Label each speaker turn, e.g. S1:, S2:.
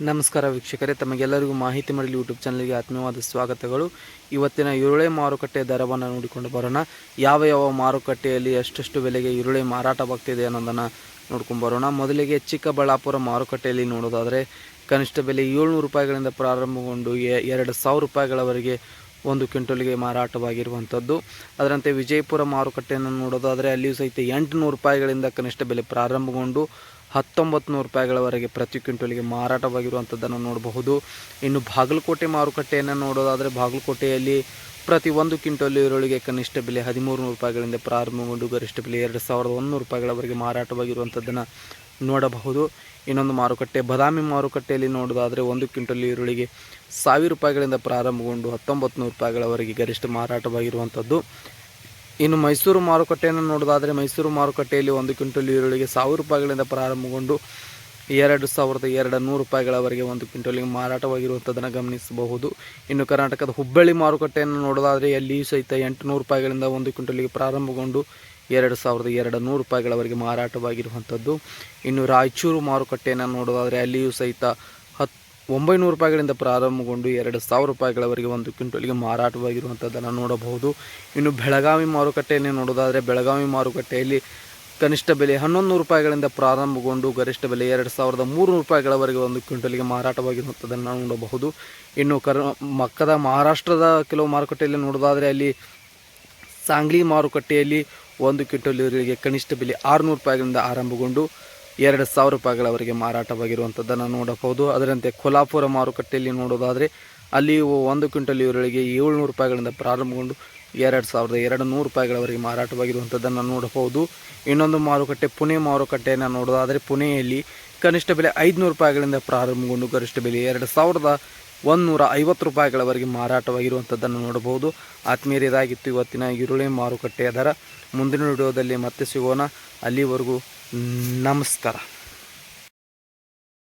S1: ನಮಸ್ಕಾರ ವೀಕ್ಷಕರೇ, ತಮಗೆಲ್ಲರಿಗೂ ಮಾಹಿತಿ ಮಾಡಲಿ ಯೂಟ್ಯೂಬ್ ಚಾನಲ್ಗೆ ಆತ್ಮೀಯವಾದ ಸ್ವಾಗತಗಳು. ಇವತ್ತಿನ ಈರುಳ್ಳಿ ಮಾರುಕಟ್ಟೆ ದರವನ್ನು ನೋಡಿಕೊಂಡು ಬರೋಣ. ಯಾವ ಯಾವ ಮಾರುಕಟ್ಟೆಯಲ್ಲಿ ಎಷ್ಟೆಷ್ಟು ಬೆಲೆಗೆ ಈರುಳ್ಳಿ ಮಾರಾಟವಾಗ್ತಿದೆ ಅನ್ನೋದನ್ನು ನೋಡ್ಕೊಂಡು ಬರೋಣ. ಮೊದಲಿಗೆ ಚಿಕ್ಕಬಳ್ಳಾಪುರ ಮಾರುಕಟ್ಟೆಯಲ್ಲಿ ನೋಡೋದಾದರೆ, ಕನಿಷ್ಠ ಬೆಲೆ ಏಳ್ನೂರು ರೂಪಾಯಿಗಳಿಂದ ಪ್ರಾರಂಭಗೊಂಡು ಎರಡು ಸಾವಿರ ರೂಪಾಯಿಗಳವರೆಗೆ ಒಂದು ಕ್ವಿಂಟಲ್ಗೆ ಮಾರಾಟವಾಗಿರುವಂಥದ್ದು. ಅದರಂತೆ ವಿಜಯಪುರ ಮಾರುಕಟ್ಟೆಯನ್ನು ನೋಡೋದಾದರೆ ಅಲ್ಲಿಯೂ ಸಹಿತ ಎಂಟುನೂರು ರೂಪಾಯಿಗಳಿಂದ ಕನಿಷ್ಠ ಬೆಲೆ ಪ್ರಾರಂಭಗೊಂಡು ಹತ್ತೊಂಬತ್ತು ನೂರು ರೂಪಾಯಿಗಳವರೆಗೆ ಪ್ರತಿ ಕ್ವಿಂಟಲ್ಗೆ ಮಾರಾಟವಾಗಿರುವಂಥದ್ದನ್ನು ನೋಡಬಹುದು. ಇನ್ನು ಬಾಗಲಕೋಟೆ ಮಾರುಕಟ್ಟೆಯನ್ನು ನೋಡೋದಾದರೆ ಬಾಗಲಕೋಟೆಯಲ್ಲಿ ಪ್ರತಿ ಒಂದು ಕ್ವಿಂಟಲ್ ಈರುಳ್ಳಿಗೆ ಕನಿಷ್ಠ ಬೆಲೆ ಹದಿಮೂರು ನೂರು ರೂಪಾಯಿಗಳಿಂದ ಪ್ರಾರಂಭಗೊಂಡು ಗರಿಷ್ಠ ಬೆಲೆ ಎರಡು ಸಾವಿರದ ಒಂದುನೂರು ರೂಪಾಯಿಗಳವರೆಗೆ ಮಾರಾಟವಾಗಿರುವಂಥದ್ದನ್ನು ನೋಡಬಹುದು. ಇನ್ನೊಂದು ಮಾರುಕಟ್ಟೆ, ಬದಾಮಿ ಮಾರುಕಟ್ಟೆಯಲ್ಲಿ ನೋಡೋದಾದರೆ ಒಂದು ಕ್ವಿಂಟಲ್ ಈರುಳ್ಳಿಗೆ ಸಾವಿರ ರೂಪಾಯಿಗಳಿಂದ ಪ್ರಾರಂಭಗೊಂಡು ಹತ್ತೊಂಬತ್ತು ನೂರು ರೂಪಾಯಿಗಳವರೆಗೆ ಗರಿಷ್ಠ ಮಾರಾಟವಾಗಿರುವಂಥದ್ದು. ಇನ್ನು ಮೈಸೂರು ಮಾರುಕಟ್ಟೆಯನ್ನು ನೋಡೋದಾದರೆ ಮೈಸೂರು ಮಾರುಕಟ್ಟೆಯಲ್ಲಿ ಒಂದು ಕ್ವಿಂಟಲ್ ಈರುಳ್ಳಿಗೆ ಸಾವಿರ ರೂಪಾಯಿಗಳಿಂದ ಪ್ರಾರಂಭಗೊಂಡು ಎರಡು ಸಾವಿರದ ಎರಡು ನೂರು ರೂಪಾಯಿಗಳವರೆಗೆ ಒಂದು ಕ್ವಿಂಟಲ್ಗೆ ಮಾರಾಟವಾಗಿರುವಂಥದ್ದನ್ನು ಗಮನಿಸಬಹುದು. ಇನ್ನು ಕರ್ನಾಟಕದ ಹುಬ್ಬಳ್ಳಿ ಮಾರುಕಟ್ಟೆಯನ್ನು ನೋಡೋದಾದರೆ ಅಲ್ಲಿಯೂ ಸಹಿತ ಎಂಟುನೂರು ರೂಪಾಯಿಗಳಿಂದ ಒಂದು ಕ್ವಿಂಟಲಿಗೆ ಪ್ರಾರಂಭಗೊಂಡು ಎರಡು ಸಾವಿರದ ಎರಡು ನೂರು ರೂಪಾಯಿಗಳವರೆಗೆ ಮಾರಾಟವಾಗಿರುವಂಥದ್ದು. ಇನ್ನು ರಾಯಚೂರು ಮಾರುಕಟ್ಟೆಯನ್ನು ನೋಡೋದಾದರೆ ಅಲ್ಲಿಯೂ ಸಹಿತ ಹತ್ತು ಒಂಬೈನೂರು ರೂಪಾಯಿಗಳಿಂದ ಪ್ರಾರಂಭಗೊಂಡು ಎರಡು ಸಾವಿರ ರೂಪಾಯಿಗಳವರೆಗೆ ಒಂದು ಕ್ವಿಂಟಲ್ಗೆ ಮಾರಾಟವಾಗಿರುವಂಥದ್ದನ್ನು ನೋಡಬಹುದು. ಇನ್ನು ಬೆಳಗಾವಿ ಮಾರುಕಟ್ಟೆಯನ್ನು ನೋಡೋದಾದರೆ ಬೆಳಗಾವಿ ಮಾರುಕಟ್ಟೆಯಲ್ಲಿ ಕನಿಷ್ಠ ಬೆಲೆ ಹನ್ನೊಂದು ರೂಪಾಯಿಗಳಿಂದ ಪ್ರಾರಂಭಗೊಂಡು ಗರಿಷ್ಠ ಬೆಲೆ ಎರಡು ಸಾವಿರದ ಮೂರು ರೂಪಾಯಿಗಳವರೆಗೆ ಒಂದು ಕ್ವಿಂಟಲ್ಗೆ ಮಾರಾಟವಾಗಿರುವಂಥದ್ದನ್ನು ನೋಡಬಹುದು. ಇನ್ನು ಕರ್ ಮಕ್ಕದ ಮಹಾರಾಷ್ಟ್ರದ ಕೆಲವು ಮಾರುಕಟ್ಟೆಯಲ್ಲಿ ನೋಡೋದಾದರೆ ಅಲ್ಲಿ ಸಾಂಗ್ಲಿ ಮಾರುಕಟ್ಟೆಯಲ್ಲಿ ಒಂದು ಕ್ವಿಂಟಲ್ ಈರುಳ್ಳಿಗೆ ಕನಿಷ್ಠ ಬೆಲೆ ಆರುನೂರು ರೂಪಾಯಿಗಳಿಂದ ಆರಂಭಗೊಂಡು ಎರಡು ಸಾವಿರ ರೂಪಾಯಿಗಳವರೆಗೆ ಮಾರಾಟವಾಗಿರುವಂಥದ್ದನ್ನು ನೋಡಬಹುದು. ಅದರಂತೆ ಕೊಲ್ಲಾಪುರ ಮಾರುಕಟ್ಟೆಯಲ್ಲಿ ನೋಡೋದಾದರೆ ಅಲ್ಲಿ ಒಂದು ಕ್ವಿಂಟಲ್ ಈರುಳ್ಳಿಗೆ ಏಳ್ನೂರು ರೂಪಾಯಿಗಳಿಂದ ಪ್ರಾರಂಭಗೊಂಡು ಎರಡು ಸಾವಿರದ ಎರಡು ನೂರು ರೂಪಾಯಿಗಳವರೆಗೆ ಮಾರಾಟವಾಗಿರುವಂಥದ್ದನ್ನು ನೋಡಬಹುದು. ಇನ್ನೊಂದು ಮಾರುಕಟ್ಟೆ ಪುಣೆ ಮಾರುಕಟ್ಟೆಯನ್ನು ನೋಡೋದಾದರೆ ಪುಣೆಯಲ್ಲಿ ಕನಿಷ್ಠ ಬೆಲೆ ಐದುನೂರು ರೂಪಾಯಿಗಳಿಂದ ಪ್ರಾರಂಭಗೊಂಡು ಗರಿಷ್ಠ ಬೆಲೆ ಎರಡು ಸಾವಿರದ ಒಂದುನೂರ ಐವತ್ತು ರೂಪಾಯಿಗಳವರೆಗೆ ಮಾರಾಟವಾಗಿರುವಂಥದ್ದನ್ನು ನೋಡಬಹುದು. ಆತ್ಮೀಯರಿದಾಗಿತ್ತು, ಇವತ್ತಿನ ಈರುಳ್ಳಿ ಮಾರುಕಟ್ಟೆಯ ದರ. ಮುಂದಿನ ವಿಡಿಯೋದಲ್ಲಿ ಮತ್ತೆ ಸಿಗೋಣ. ಅಲ್ಲಿವರೆಗೂ ನಮಸ್ಕಾರ.